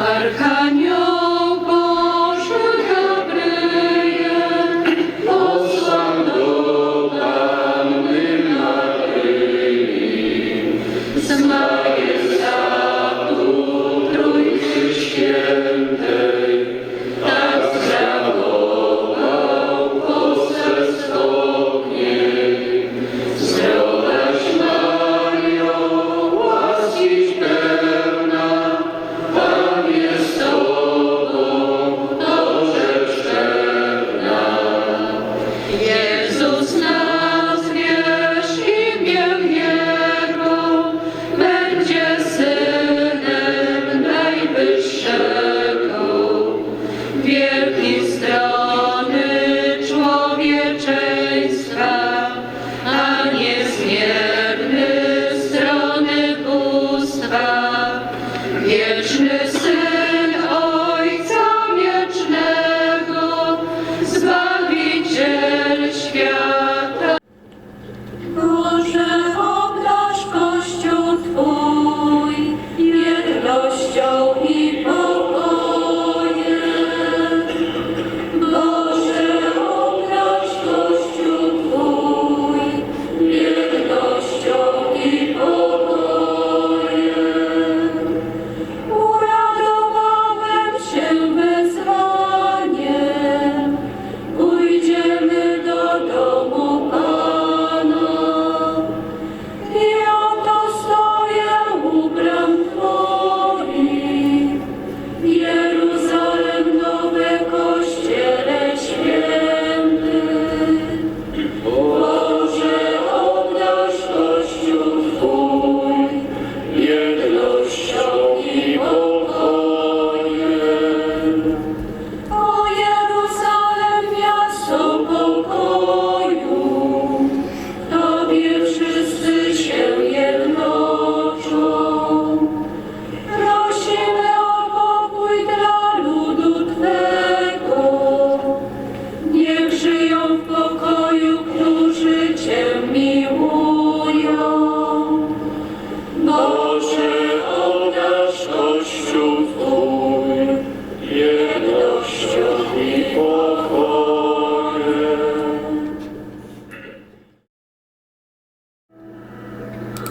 Arcanius. Diye düşünürsün.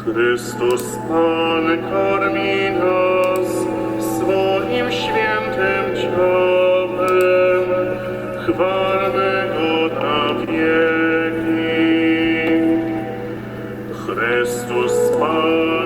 Chrystus Pan karmi nas swoim świętym ciałem. Chwalmy Go na wieki. Chrystus Pan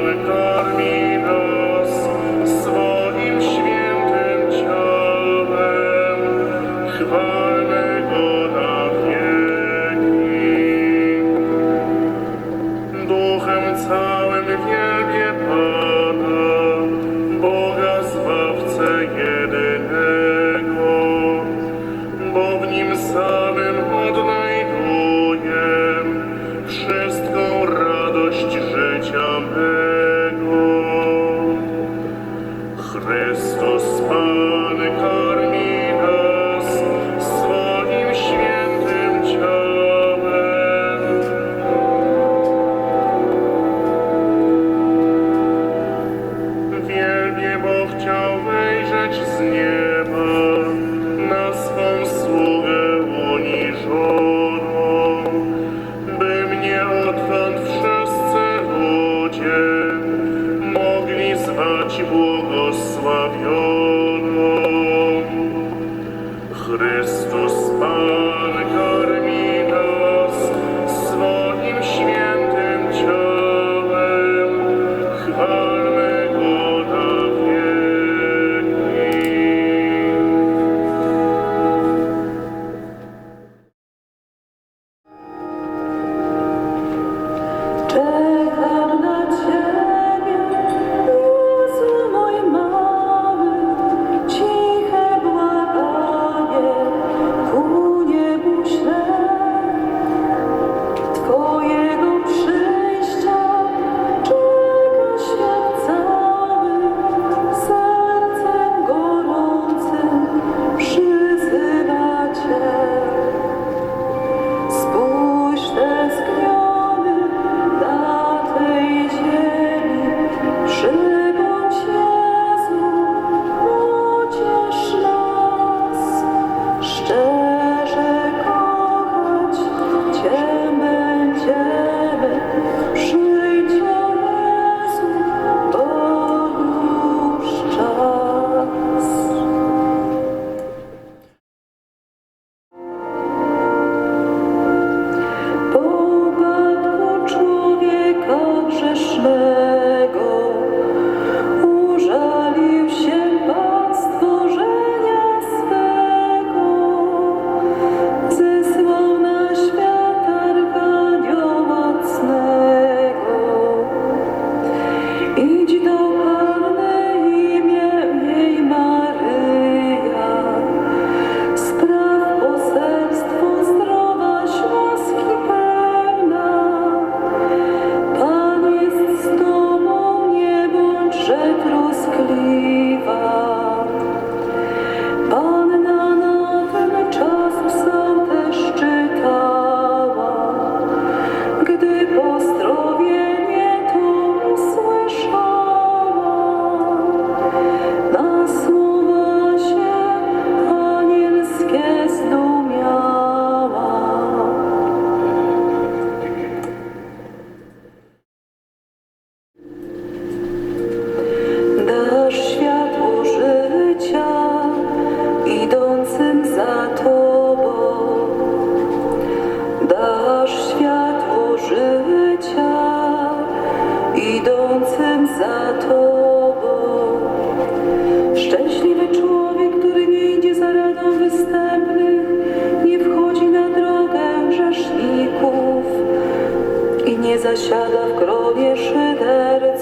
nie zasiada w grobie szydercy.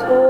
told.